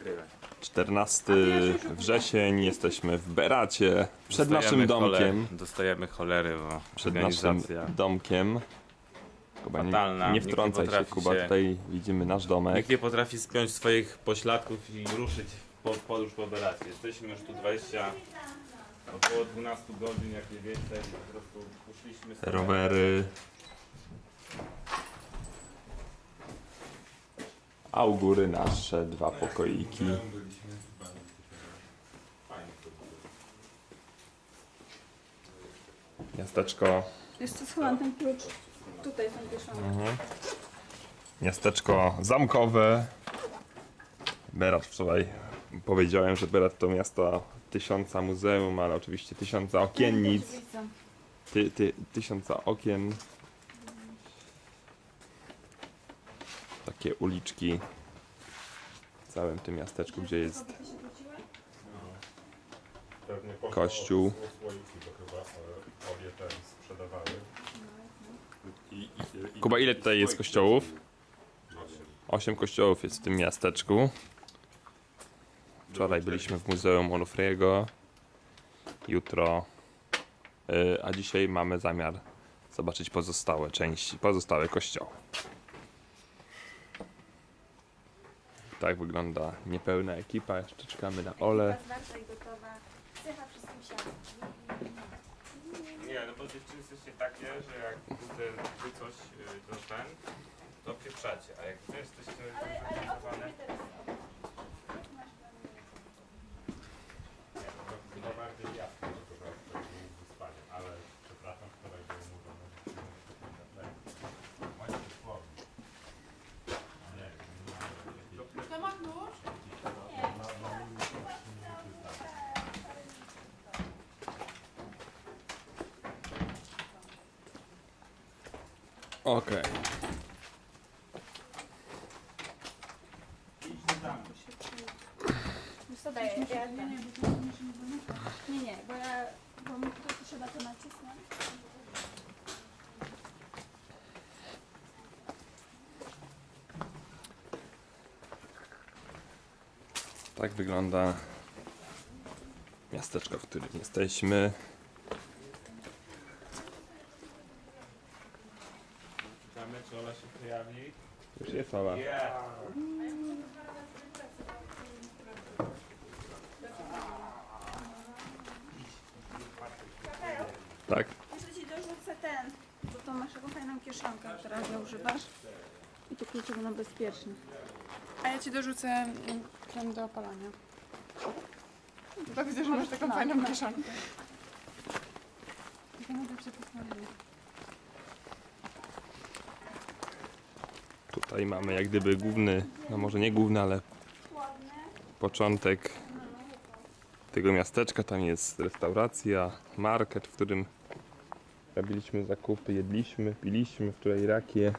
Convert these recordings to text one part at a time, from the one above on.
nagrywaj. 14 wrzesień, jesteśmy w Beracie, przed Dostajemy naszym domkiem. Choler, dostajemy cholery, bo Przed naszym domkiem. Kuba, nie, Fatalna. nie nie wtrącaj się, potrafi Kuba, się- tutaj widzimy nasz domek. Nikt nie potrafi spiąć swoich pośladków i ruszyć po, podróż po Beracie. Jesteśmy już tu 20, około 12 godzin, jak nie więcej. Po prostu poszliśmy sobie. Rowery. A u góry nasze dwa pokoiki. Miasteczko, Jeszcze schowam ten klucz. Tutaj są kieszonki. miasteczko zamkowe. Berat wczoraj powiedziałem, że Berat to miasto tysiąca muzeum, ale oczywiście tysiąca okiennic. Ty, ty, tysiąca okien. Takie uliczki w całym tym miasteczku, gdzie jest Kościół. Kuba, ile tutaj jest kościołów? Osiem kościołów jest w tym miasteczku. Wczoraj byliśmy w Muzeum Onufriego. Jutro. y, A dzisiaj mamy zamiar zobaczyć pozostałe części, pozostałe kościoły. Tak wygląda niepełna ekipa. Jeszcze czekamy na Ole. Zwarta i gotowa. Cecha wszystkim siada. Nie, no bo dziewczyny jesteście takie, że jak kurde, wy coś, y, to ten, to pieprzacie, a jak wy jesteście Ale, ale o co zorganizowane, mówię teraz? Nie, no to chyba bardziej jasne, że to że to jest wyspanie, ale przepraszam, wczoraj było mówione, że Moje słowo. A nie, nie, To ma klucz? Okej. Daję, ja nie, nie, nie, nie, bo ja, bo mi to trzeba to nacisnąć. Tak wygląda miasteczko, w którym jesteśmy. Czekamy, czy Ola się pojawi. Już jest Ola. Tak? Jeszcze ci dorzucę ten, bo tą masz taką fajną kieszonkę, teraz ją używasz. I tu klucze będą bezpieczne. A ja ci dorzucę mm, krem do opalania. Bo widzę, że masz taką fajną kieszonkę. To mogę się postawić. Tutaj mamy jak gdyby główny, no może nie główny, ale początek tego miasteczka. Tam jest restauracja, market, w którym robiliśmy zakupy, jedliśmy, piliśmy wczoraj rakie.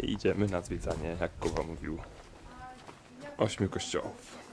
I idziemy na zwiedzanie, jak Kuba mówił, ośmiu kościołów.